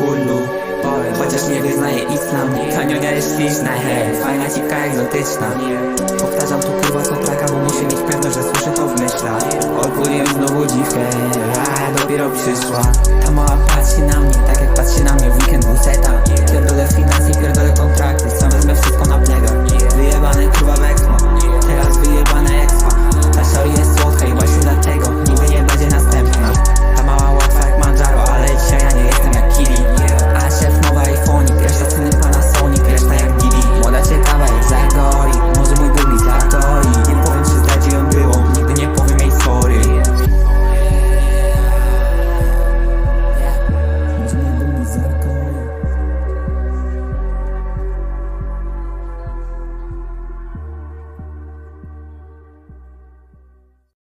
hullu Powiem, chociaż nie wyznaję islam Kanionia jest śliczna, hej, fajna, cipka, egzotyczna. Powtarzam tu kurwa co traka, bo muszę mieć pewność, że słyszę to w myślach. Ogólnie znowu dziwkę, a dopiero przyszła. Ta mała patrzy na mnie